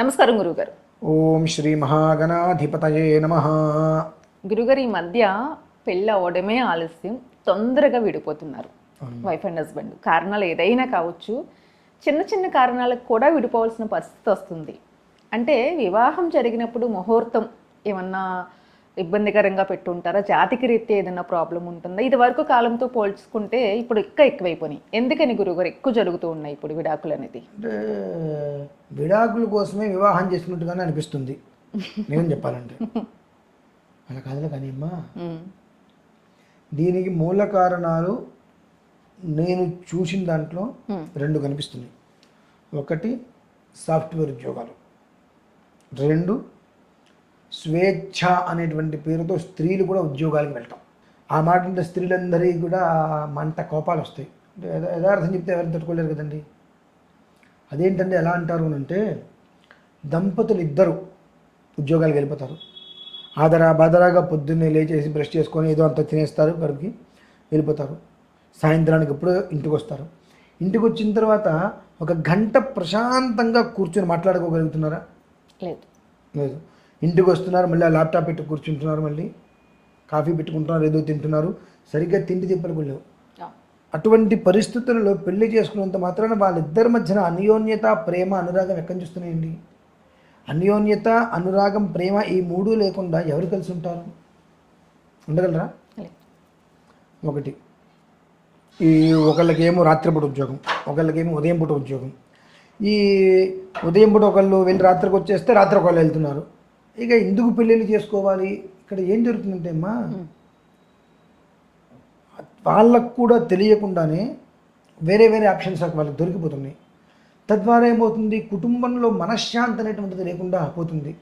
నమస్కారం గురుగారు ఓం శ్రీ మహాగణాధిపతయే నమ. గురుగారు ఈ మధ్య పెళ్ళి అవ్వడమే ఆలస్యం. తొందరగా విడిపోతున్నారు వైఫ్ అండ్ హస్బెండ్. కారణాలు ఏదైనా కావచ్చు. చిన్న చిన్న కారణాలకు కూడా విడిపోవాల్సిన పరిస్థితి వస్తుంది. అంటే వివాహం జరిగినప్పుడు ముహూర్తం ఏమన్నా ఇబ్బందికరంగా పెట్టుంటారా? జాతికి రీత్యా ఏదైనా ప్రాబ్లం ఉంటుందా? ఇది వరకు కాలంతో పోల్చుకుంటే ఇప్పుడు ఇంకా ఎక్కువైపోయినాయి. ఎందుకని గురుగారు ఎక్కువ జరుగుతూ ఉన్నాయి ఇప్పుడు విడాకులు అనేది. అంటే విడాకుల కోసమే వివాహం చేసుకున్నట్టుగానే అనిపిస్తుంది. నేను చెప్పాలంటే. అలా కాదులే కానీ అమ్మా. దీనికి మూల కారణాలు నేను చూసిన దాంట్లో. రెండు కనిపిస్తున్నాయి. ఒకటి సాఫ్ట్వేర్ ఉద్యోగాలు. రెండు స్వేచ్ఛ అనేటువంటి పేరుతో స్త్రీలు కూడా ఉద్యోగాలకు వెళ్తాం. ఆ మాట అంటే స్త్రీలందరికీ కూడా మంట కోపాలు వస్తాయి. యథార్థం చెప్తే ఎవరిని తట్టుకోలేరు కదండి? అదేంటంటే ఎలా అంటారు అని అంటే దంపతులు ఇద్దరు ఉద్యోగాలకు వెళ్ళిపోతారు. ఆదరా బాదరాగా పొద్దున్నే లేచేసి బ్రష్ చేసుకొని ఏదో అంత తినేస్తారు కడుపుకి వెళ్ళిపోతారు. సాయంత్రానికి ఎప్పుడో ఇంటికి వస్తారు ఇంటికి వచ్చిన తర్వాత ఒక గంట ప్రశాంతంగా కూర్చొని మాట్లాడుకోగలుగుతున్నారా? లేదు. లేదు. ఇంటికి వస్తున్నారు మళ్ళీ ఆ ల్యాప్టాప్ పెట్టి కూర్చుంటున్నారు మళ్ళీ కాఫీ పెట్టుకుంటున్నారు ఏదో తింటున్నారు. సరిగ్గా తిండి తిప్పలు కూడా లేవు. అటువంటి పరిస్థితులలో పెళ్ళి చేసుకున్నంత మాత్రాన వాళ్ళిద్దరి మధ్యన అన్యోన్యత ప్రేమ అనురాగం ఎక్కడి చూస్తున్నాయండి అన్యోన్యత అనురాగం ప్రేమ ఈ మూడు లేకుండా ఎవరు కలిసి ఉంటారు? ఉండగలరా? ఒకటి ఈ ఒకళ్ళకేమో రాత్రిపూట ఉద్యోగం ఒకళ్ళకేమో ఉదయం పూట ఉద్యోగం. ఈ ఉదయం పూట ఒకళ్ళు వెళ్ళి రాత్రికి వచ్చేస్తే రాత్రి ఒకళ్ళు వెళ్తున్నారు. ఇక ఎందుకు పెళ్ళిళ్ళు చేసుకోవాలి? ఇక్కడ ఏం జరుగుతుందంటే అమ్మా వాళ్ళకు కూడా తెలియకుండానే వేరే వేరే ఆప్షన్స్ వాళ్ళకి దొరికిపోతున్నాయి. తద్వారా ఏమవుతుంది? కుటుంబంలో మనశ్శాంతి అనేటువంటిది లేకుండా పోతుంది.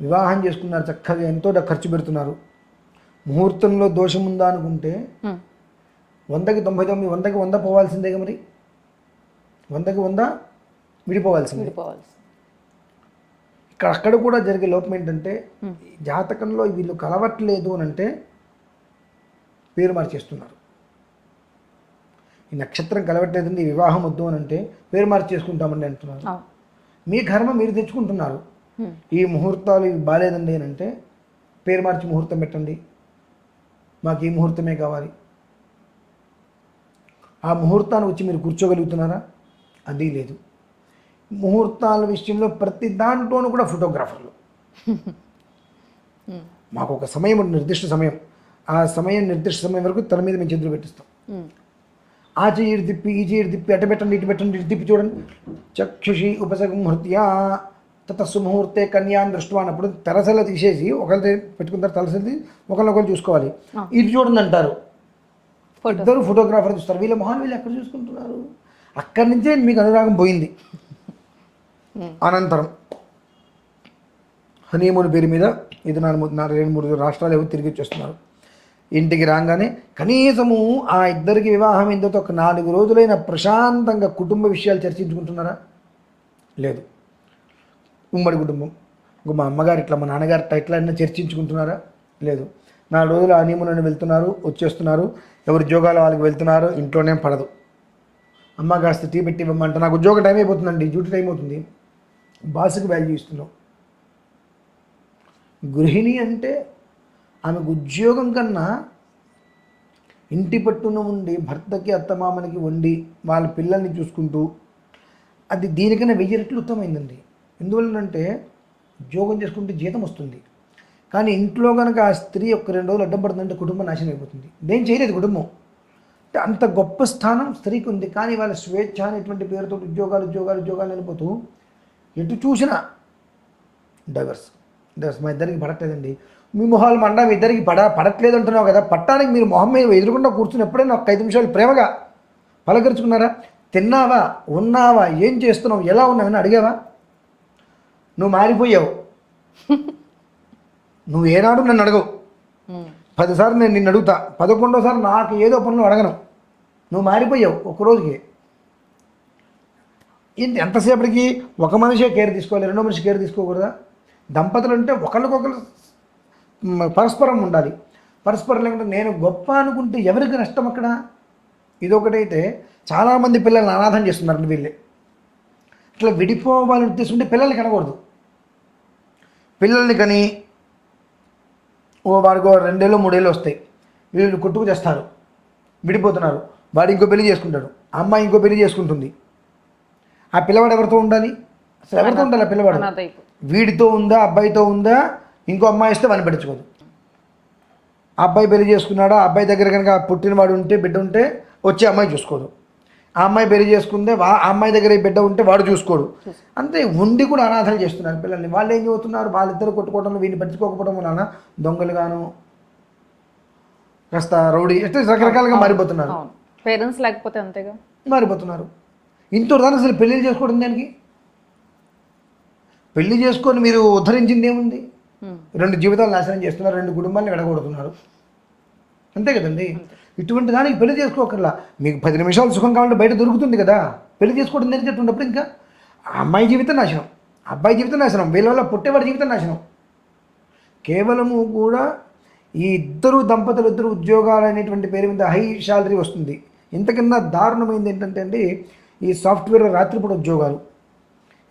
వివాహం చేసుకున్నారు చక్కగా ఎంతో ఖర్చు పెడుతున్నారు. ముహూర్తంలో దోషం ఉందా అనుకుంటే వందకి తొంభై తొమ్మిది వందకి వంద పోవాల్సిందే మరి? వందకి వంద విడిపోవాల్సిందే. విడిపోవాల్సి ఇక్కడ అక్కడ కూడా జరిగే లోపం ఏంటంటే జాతకంలో వీళ్ళు కలవట్లేదు అని అంటే పేరు మార్చేస్తున్నారు. ఈ నక్షత్రం కలవట్లేదండి వివాహం వద్దు అని అంటే పేరు మార్చి చేసుకుంటామండి అంటున్నారు మీ కర్మ మీరు తెచ్చుకుంటున్నారు. ఈ ముహూర్తాలు ఇవి బాగాలేదండి అని అంటే పేరు మార్చి ముహూర్తం పెట్టండి. మాకు ఈ ముహూర్తమే కావాలి. ఆ ముహూర్తాన్ని వచ్చి మీరు కూర్చోగలుగుతున్నారా? అది లేదు. ముహూర్తాల విషయంలో ప్రతి దాంట్లోనూ కూడా ఫోటోగ్రాఫర్లు. మాకు ఒక సమయం నిర్దిష్ట సమయం. ఆ సమయం నిర్దిష్ట సమయం వరకు తల మీద మేము చేతులు పెట్టిస్తాం. ఆ చెయ్యి తిప్పి ఈ చెయ్యి తిప్పి అటు పెట్టండి ఇటు పెట్టండి ఇటు తిప్పి చూడండి. చక్షుషి ఉపసంహృత్యా తతస్సు ముహూర్తే కన్యాన్ని దృష్టి అన్నప్పుడు తెరసల తీసేసి ఒకరి పెట్టుకుంటారు తలసలి ఒకరినొకరు చూసుకోవాలి. ఇటు చూడండి అంటారు. ఇద్దరు ఫోటోగ్రాఫర్ చూస్తారు. వీళ్ళ మొహాన్ వీళ్ళు ఎక్కడ చూసుకుంటున్నారు? అక్కడి నుంచే మీకు అనురాగం పోయింది. అనంతరం హనీమూన్ పేరు మీద ఇది నా రెండు మూడు రాష్ట్రాలు ఎవరు తిరిగి వచ్చేస్తున్నారు. ఇంటికి రాగానే కనీసము ఆ ఇద్దరికి వివాహం అయిన ఒక నాలుగు రోజులైన ప్రశాంతంగా కుటుంబ విషయాలు చర్చించుకుంటున్నారా? లేదు. ఉమ్మడి కుటుంబం. ఇంకో మా అమ్మగారు ఇట్లా మా నాన్నగారు ఇట్లా అయినా చర్చించుకుంటున్నారా? లేదు. నాలుగు రోజులు హనీమూన్ వెళ్తున్నారు వచ్చేస్తున్నారు. ఎవరు ఉద్యోగాలు వాళ్ళకి వెళ్తున్నారు ఇంట్లోనే పడదు. అమ్మ కాస్త టీ పెట్టి ఇవ్వమంటే నాకు ఉద్యోగ టైం అయిపోతుందండి డ్యూటీ టైం అవుతుంది. భాషకు వాల్యూ ఇస్తున్నాం గృహిణి అంటే ఆమెకు ఉద్యోగం కన్నా ఇంటి పట్టున ఉండి భర్తకి అత్తమామనికి వండి వాళ్ళ పిల్లల్ని చూసుకుంటూ అది దీనికన్నా వెయ్యి రెట్లు ఉత్తమైందండి ఎందువల్లంటే ఉద్యోగం చేసుకుంటే జీతం వస్తుంది. కానీ ఇంట్లో కనుక ఆ స్త్రీ ఒక రెండు రోజులు అడ్డం పడుతుందంటే కుటుంబం నాశనం అయిపోతుంది. నేను చేయలేదు కుటుంబం. అంటే అంత గొప్ప స్థానం స్త్రీకి ఉంది కానీ వాళ్ళ స్వేచ్ఛ అనేటువంటి పేరుతో ఉద్యోగాలు ఉద్యోగాలు ఉద్యోగాలు వెళ్ళిపోతూ ఎటు చూసినా డైవర్స్ డైవర్స్ మా ఇద్దరికి పడట్లేదండి. మీ మొహాలు మండ మీ ఇద్దరికి పడ పడట్లేదు అంటున్నావు కదా. పట్టానికి మీరు మొహం మీద ఎదురుకుండా కూర్చుని ఎప్పుడైనా ఒక ఐదు నిమిషాలు ప్రేమగా పలకరించుకున్నారా? తిన్నావా? ఉన్నావా? ఏం చేస్తున్నావు? ఎలా ఉన్నావని అడిగావా? నువ్వు మారిపోయావు. నువ్వు ఏనాడు నన్ను అడగవు. పదిసార్లు నేను నిన్ను అడుగుతా. పదకొండోసారి నాకు ఏదో పనులు అడగను. నువ్వు మారిపోయావు ఒక రోజుకి. ఇంత ఎంతసేపటికి ఒక మనిషే కేర్ తీసుకోవాలి రెండో మనిషి కేర్ తీసుకోకూడదా? దంపతులు అంటే ఒకరికొకరు పరస్పరం ఉండాలి. పరస్పరం లేకుంటే నేను గొప్ప అనుకుంటే ఎవరికి నష్టం అక్కడ? ఇదొకటైతే చాలామంది పిల్లల్ని అనాథం చేస్తున్నారు వీళ్ళే. ఇట్లా విడిపోవాలని ఉద్దేశం ఉంటే పిల్లల్ని కనకూడదు. పిల్లల్ని కని ఓ వాడికి రెండేళ్ళు మూడేళ్ళు వస్తాయి. వీళ్ళు కొట్టుకు చేస్తారు విడిపోతున్నారు. వాడు ఇంకో పెళ్ళి చేసుకుంటాడు. అమ్మాయి ఇంకో పెళ్ళి చేసుకుంటుంది. ఆ పిల్లవాడు ఎవరితో ఉండాలి? అసలు ఎవరితో ఉండాలి ఆ పిల్లవాడు? వీడితో ఉందా అబ్బాయితో ఉందా? ఇంకో అమ్మాయి ఇస్తే వాడిని పట్టించుకోదు. అబ్బాయి పెళ్ళి చేసుకున్నాడా? ఆ అబ్బాయి దగ్గర కనుక పుట్టినవాడు ఉంటే బిడ్డ ఉంటే వచ్చే అమ్మాయి చూసుకోదు. ఆ అమ్మాయి పెళ్ళి చేసుకుందే వా ఆ అమ్మాయి దగ్గర బిడ్డ ఉంటే వాడు చూసుకోడు. అంతే ఉండి కూడా అనాథలు చేస్తున్నారు పిల్లల్ని. వాళ్ళు ఏం చదువుతున్నారు? వాళ్ళిద్దరు కొట్టుకోవడం వీడిని పట్టించుకోకపోవడం వలన దొంగలుగాను కాస్త రౌడీ రకరకాలుగా మారిపోతున్నారు. పేరెంట్స్ లేకపోతే అంతేగా? మారిపోతున్నారు. ఇంతటి దాన్ని అసలు పెళ్ళి చేసుకోవడం దానికి? పెళ్ళి చేసుకొని మీరు ఉద్ధరించింది ఏముంది. రెండు జీవితాలు నాశనం చేస్తున్నారు రెండు కుటుంబాలను విడగొడుతున్నారు. అంతే కదండి? ఇటువంటి దానికి పెళ్ళి చేసుకోకర్లా. మీకు పది నిమిషాలు సుఖం కావాలంటే బయట దొరుకుతుంది కదా? పెళ్ళి చేసుకోవడం నేర్చేటప్పుడు ఇంకా? అమ్మాయి జీవితం నాశనం. అబ్బాయి జీవితం నాశనం. వీళ్ళ వల్ల పుట్టేవాడి జీవితం నాశనం. కేవలము కూడా ఈ ఇద్దరు దంపతులు ఇద్దరు ఉద్యోగాలు అనేటువంటి పేరు మీద హై శాలరీ వస్తుంది. ఇంతకన్నా దారుణమైంది ఏంటంటే అండి ఈ సాఫ్ట్వేర్ రాత్రిపూట ఉద్యోగాలు.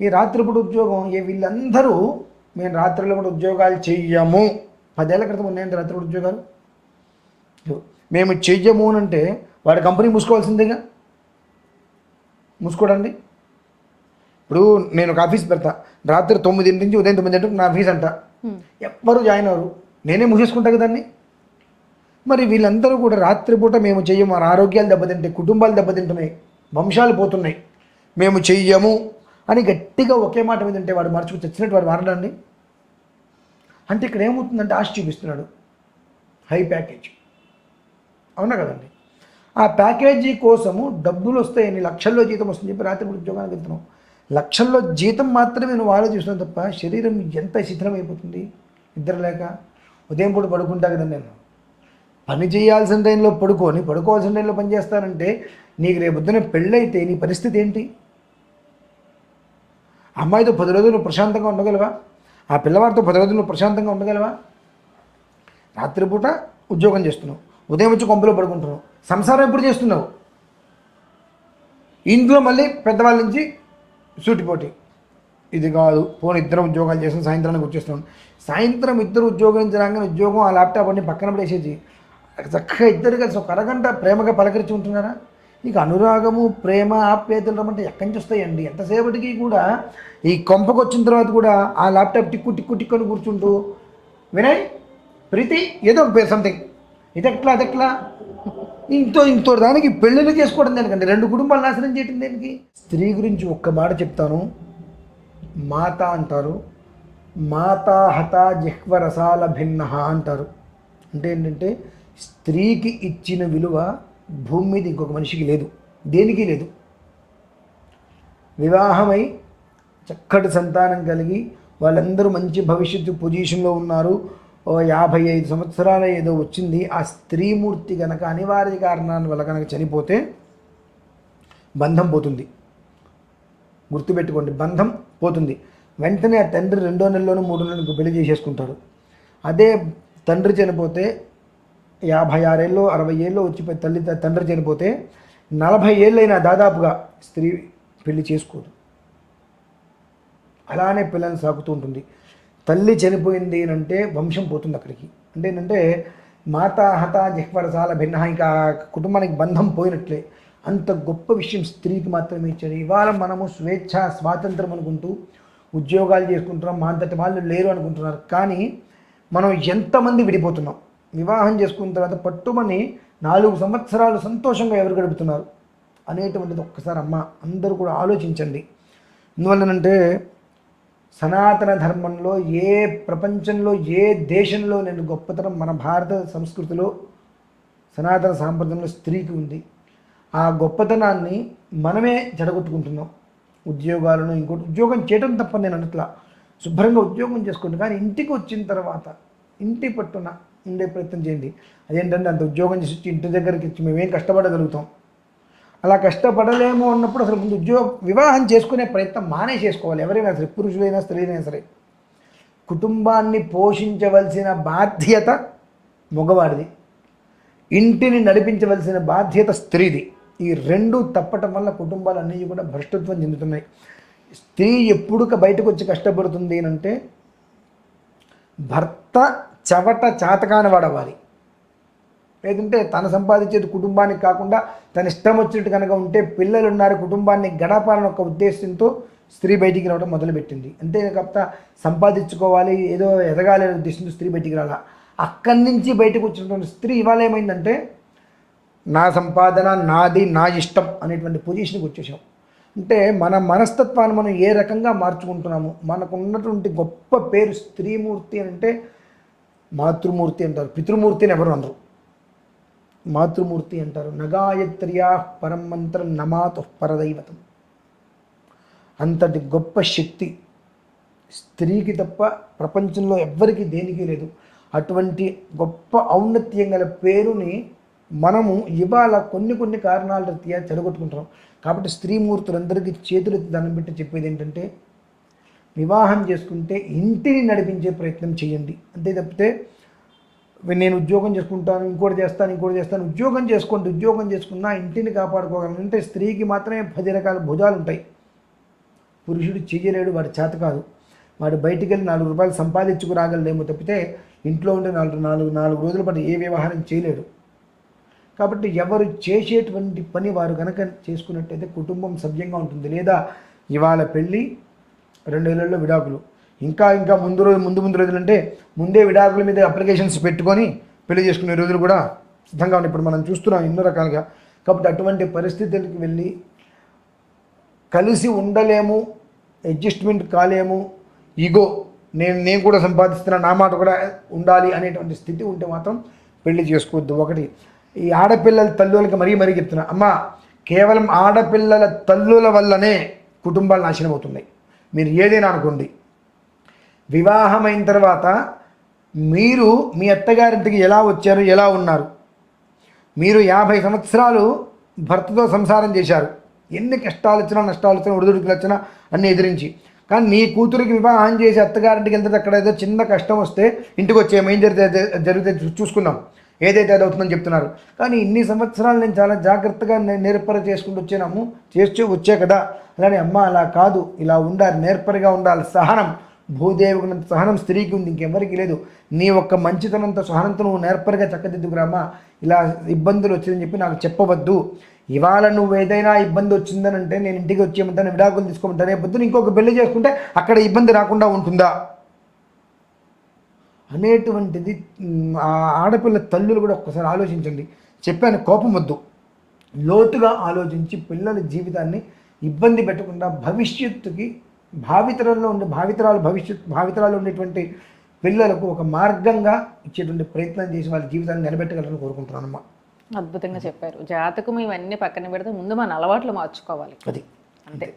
ఈ రాత్రిపూట ఉద్యోగం ఏ వీళ్ళందరూ మేము రాత్రిలో కూడా ఉద్యోగాలు చెయ్యము. పదేళ్ళ క్రితం ఉన్నాయండి రాత్రిపూట ఉద్యోగాలు. మేము చెయ్యము అని అంటే వాడి కంపెనీ మూసుకోవాల్సిందేగా? మూసుకోడండి. ఇప్పుడు నేను ఒక ఆఫీస్ పెడతా. రాత్రి తొమ్మిది నుంచి ఉదయం తొమ్మిది గంటలకు నా ఆఫీస్ అంట. ఎవ్వరు జాయిన్ అవ్వరు. నేనే మూసేసుకుంటా కదండి మరి వీళ్ళందరూ కూడా రాత్రిపూట మేము చెయ్యము. మన ఆరోగ్యాలు దెబ్బతింటాయి కుటుంబాలు దెబ్బతింటున్నాయి. వంశాలు పోతున్నాయి. మేము చెయ్యము అని గట్టిగా ఒకే మాట మీద ఉంటే వాడు మర్చుకు చచ్చినట్టు వాడు మారడాన్ని అంటే ఇక్కడ ఏమవుతుందంటే ఆశ చూపిస్తున్నాడు. High package. అవునా కదండి? ఆ ప్యాకేజీ కోసము డబ్బులు వస్తాయని లక్షల్లో జీతం వస్తుంది చెప్పి రాత్రి ఉద్యోగానికి వెళ్తున్నాం. లక్షల్లో జీతం మాత్రమే నువ్వు ఆలోచిస్తున్నావు తప్ప శరీరం ఎంత శిథిలం అయిపోతుంది? నిద్ర లేక? ఉదయం పూట పడుకుంటా కదండి నేను. పని చేయాల్సిన టైంలో పడుకొని పడుకోవాల్సిన టైంలో పని చేస్తానంటే నీకు రేపు పొద్దున పెళ్ళైతే నీ పరిస్థితి ఏంటి? అమ్మాయితో పది రోజులు నువ్వు ప్రశాంతంగా ఉండగలవా? ఆ పిల్లవాడితో పది రోజులు నువ్వు ప్రశాంతంగా ఉండగలవా? రాత్రిపూట ఉద్యోగం చేస్తున్నావు. ఉదయం వచ్చి కొంపలో పడుకుంటున్నావు. సంసారం ఎప్పుడు చేస్తున్నావు? ఇంట్లో మళ్ళీ పెద్దవాళ్ళ నుంచి సూటిపోటీ ఇది కాదు. పోనీ ఇద్దరు ఉద్యోగాలు చేసిన సాయంత్రానికి వచ్చేస్తున్నాను సాయంత్రం ఇద్దరు ఉద్యోగం నుంచి ఉద్యోగం ఆ ల్యాప్టాప్ అన్ని పక్కన పడేసేసి చక్కగా ఇద్దరు కలిసి ఒక అరగంట ప్రేమగా పలకరించి ఉంటున్నారా? నీకు అనురాగము ప్రేమ ఆప్యాయతలు రమ్మంటే ఎక్కడి నుంచి వస్తాయండి? ఎంతసేపటికి కూడా ఈ కొంపకు వచ్చిన తర్వాత కూడా ఆ ల్యాప్టాప్ టిక్కు టిక్కు టిక్కు అని కూర్చుంటూ వినయ్ ప్రీతి ఏదో ఒక సంథింగ్ ఇదెట్లా అదెట్లా? ఇంతో ఇంతో దానికి పెళ్ళిళ్ళు చేసుకోవడం దానికండి? రెండు కుటుంబాలు నాశనం చేయటం దానికి? స్త్రీ గురించి ఒక్క మాట చెప్తాను. మాత అంటారు. మాతా హత జిహ్వ రసాల భిన్న అంటారు. అంటే ఏంటంటే స్త్రీకి ఇచ్చిన విలువ భూమి మీద ఇంకొక మనిషికి లేదు. దేనికి లేదు? వివాహమై చక్కటి సంతానం కలిగి వాళ్ళందరూ మంచి భవిష్యత్తు పొజిషన్లో ఉన్నారు. ఓ యాభై ఐదు సంవత్సరాల ఏదో వచ్చింది. ఆ స్త్రీమూర్తి కనుక అనివార్య కారణాల వల్ల కనుక చనిపోతే బంధం పోతుంది. గుర్తుపెట్టుకోండి బంధం పోతుంది. వెంటనే ఆ తండ్రి రెండో నెలలోనూ మూడో నెలలకు పెళ్ళి చేసేసుకుంటాడు. అదే తండ్రి చనిపోతే యాభై ఆరేళ్ళు అరవై ఏళ్ళు వచ్చి తల్లి తండ్రి చనిపోతే నలభై ఏళ్ళైనా దాదాపుగా స్త్రీ పెళ్ళి చేసుకోదు. అలానే పిల్లల్ని సాకుతూ ఉంటుంది. తల్లి చనిపోయింది అంటే వంశం పోతుంది అక్కడికి. అంటే ఏంటంటే మాత హత జిహ్వరసాల భిన్న ఇంకా కుటుంబానికి బంధం పోయినట్లే. అంత గొప్ప విషయం స్త్రీకి మాత్రమే ఇచ్చారు ఇవాళ మనము స్వేచ్ఛ స్వాతంత్రం అనుకుంటూ ఉద్యోగాలు చేసుకుంటున్నాం మా అంతటి వాళ్ళు లేరు అనుకుంటున్నారు. కానీ మనం ఎంతమంది విడిపోతున్నాం? వివాహం చేసుకున్న తర్వాత పట్టుమని నాలుగు సంవత్సరాలు సంతోషంగా ఎవరు గడుపుతున్నారు? అనేటువంటిది ఒక్కసారి అమ్మ అందరూ కూడా ఆలోచించండి. ఎందువల్లనంటే సనాతన ధర్మంలో ఏ ప్రపంచంలో ఏ దేశంలో నేను గొప్పతనం మన భారత సంస్కృతిలో సనాతన సాంప్రదాయంలో స్త్రీకి ఉంది. ఆ గొప్పతనాన్ని మనమే జడగొట్టుకుంటున్నాం ఉద్యోగాలను ఇంకోటి ఉద్యోగం చేయడం తప్ప నేను అనట్లా. శుభ్రంగా ఉద్యోగం చేసుకోండి కానీ ఇంటికి వచ్చిన తర్వాత ఇంటి పట్టున ఉండే ప్రయత్నం చేయండి. అదేంటంటే అంత ఉద్యోగం చేసి వచ్చి ఇంటి దగ్గరికి ఇచ్చి మేమేం కష్టపడగలుగుతాం. అలా కష్టపడలేము అన్నప్పుడు అసలు ముందు ఉద్యోగ వివాహం చేసుకునే ప్రయత్నం మానే చేసుకోవాలి ఎవరైనా సరే పురుషులైనా స్త్రీలైనా సరే. కుటుంబాన్ని పోషించవలసిన బాధ్యత మగవాడిది ఇంటిని నడిపించవలసిన బాధ్యత స్త్రీది. ఈ రెండు తప్పటం వల్ల కుటుంబాలన్నీ కూడా భ్రష్టత్వం చెందుతున్నాయి. స్త్రీ ఎప్పుడు బయటకు వచ్చి కష్టపడుతుంది అంటే భర్త చవట చాతకాని వాడవాలి లేదంటే తను సంపాదించేది కుటుంబానికి కాకుండా తన ఇష్టం వచ్చినట్టు కనుక ఉంటే పిల్లలు ఉన్నారు కుటుంబాన్ని గడపాలని ఒక ఉద్దేశంతో స్త్రీ బయటికి రావడం మొదలుపెట్టింది. అంతే కాకపోతే సంపాదించుకోవాలి ఏదో ఎదగాలి అనే ఉద్దేశంతో స్త్రీ బయటికి రాలా. అక్కడి నుంచి బయటకు వచ్చినటువంటి స్త్రీ ఇవాళ ఏమైందంటే నా సంపాదన నాది నా ఇష్టం అనేటువంటి పొజిషన్కి వచ్చేసాం. అంటే మన మనస్తత్వాన్ని మనం ఏ రకంగా మార్చుకుంటున్నాము? మనకు ఉన్నటువంటి గొప్ప పేరు స్త్రీమూర్తి అని అంటే మాతృమూర్తి అంటారు. పితృమూర్తిని ఎవరు అనరు. మాతృమూర్తి అంటారు. నగాయత్ర్యా పరం మంత్రం నమాతు పరదైవతం. అంతటి గొప్ప శక్తి స్త్రీకి తప్ప ప్రపంచంలో ఎవ్వరికీ దేనికి లేదు. అటువంటి గొప్ప ఔన్నత్యం గల పేరుని మనము ఇవాళ కొన్ని కొన్ని కారణాల రీత్యా చెడగొట్టుకుంటున్నాం. కాబట్టి స్త్రీమూర్తులందరికీ చేతులెత్తి దండం పెట్టి చెప్పేది ఏంటంటే వివాహం చేసుకుంటే ఇంటిని నడిపించే ప్రయత్నం చేయండి. అంతే తప్పితే నేను ఉద్యోగం చేసుకుంటాను ఇంకోటి చేస్తాను ఇంకోటి చేస్తాను ఉద్యోగం చేసుకోండి ఉద్యోగం చేసుకున్నా ఇంటిని కాపాడుకోగలంటే స్త్రీకి మాత్రమే పది రకాల భుజాలు ఉంటాయి. పురుషుడు చేయలేడు వాడి చేత కాదు. వాడు బయటికి వెళ్ళి నాలుగు రూపాయలు సంపాదించుకురాగలేమో తప్పితే ఇంట్లో ఉండే నాలుగు నాలుగు నాలుగు రోజుల పాటు ఏ వ్యవహారం చేయలేడు. కాబట్టి ఎవరు చేసేటువంటి పని వారు కనుక చేసుకున్నట్టయితే కుటుంబం సవ్యంగా ఉంటుంది. లేదా ఇవాళ పెళ్ళి రెండు విడాకులు. ఇంకా ఇంకా ముందు రోజు ముందు ముందు రోజులు అంటే ముందే విడాకుల మీద అప్లికేషన్స్ పెట్టుకొని పెళ్ళి చేసుకునే రోజులు కూడా సిద్ధంగా ఉన్నాయి. ఇప్పుడు మనం చూస్తున్నాం ఎన్నో రకాలుగా. కాబట్టి అటువంటి పరిస్థితులకు వెళ్ళి కలిసి ఉండలేము అడ్జస్ట్మెంట్ కాలేము ఈగో నేను నేను కూడా సంపాదిస్తున్నా నా మాట కూడా ఉండాలి అనేటువంటి స్థితి ఉంటే మాత్రం పెళ్ళి చేసుకోవద్దు. ఒకటి ఈ ఆడపిల్లల తల్లులకి మరీ మరీ చెప్తున్నా. అమ్మ కేవలం ఆడపిల్లల తల్లుల వల్లనే కుటుంబాలు నాశనం అవుతున్నాయి. మీరు ఏదైనా అనుకోండి. వివాహమైన తర్వాత మీరు మీ అత్తగారింటికి ఎలా వచ్చారు ఎలా ఉన్నారు? మీరు యాభై సంవత్సరాలు భర్తతో సంసారం చేశారు. ఎన్ని కష్టాలు వచ్చినా నష్టాలు వచ్చినా ఒడిదుడుకులు వచ్చినా అన్ని ఎదిరించి. కానీ నీ కూతురికి వివాహం చేసి అత్తగారింటికి వెళ్తే అక్కడ ఏదో చిన్న కష్టం వస్తే ఇంటికి వచ్చే ఏం జరిగితే జరిగితే చూసుకుందాం. ఏదైతే అది అవుతుందని చెప్తున్నారు. కానీ ఇన్ని సంవత్సరాలు నేను చాలా జాగ్రత్తగా నేర్పర చేసుకుంటూ వచ్చాము చేస్తూ వచ్చే కదా. అలానే అమ్మ అలా కాదు. ఇలా ఉండాలి నేర్పరిగా ఉండాలి. సహనం భూదేవుకున్నంత సహనం స్త్రీకి ఉంది ఇంకెవరికి లేదు. నీ ఒక్క మంచితనంతో సహనంతో నువ్వు నేర్పరిగా చక్కదిద్దుకురామా ఇలా ఇబ్బందులు వచ్చిందని చెప్పి నాకు చెప్పవద్దు. ఇవాళ నువ్వు ఏదైనా ఇబ్బంది వచ్చిందని అంటే నేను ఇంటికి వచ్చేయమంటాను విడాకులు తీసుకోమంటాను. రేపు పొద్దున ఇంకొక పెళ్ళి చేసుకుంటే అక్కడ ఇబ్బంది రాకుండా ఉంటుందా? అనేటువంటిది ఆడపిల్ల తల్లులు కూడా ఒక్కసారి ఆలోచించండి. చెప్పాను కోపం వద్దు. లోతుగా ఆలోచించి పిల్లల జీవితాన్ని ఇబ్బంది పెట్టకుండా భవిష్యత్తుకి భావితరాల్లో ఉండే భావితరాలు భవిష్యత్ భావితరాలు ఉండేటువంటి పిల్లలకు ఒక మార్గంగా ఇచ్చేటువంటి ప్రయత్నం చేసి వాళ్ళ జీవితాన్ని నిలబెట్టగలరని కోరుకుంటున్నానమ్మా అద్భుతంగా చెప్పారు. జాతకం ఇవన్నీ పక్కన పెడితే ముందు మన అలవాట్లు మార్చుకోవాలి. అది. అంతే.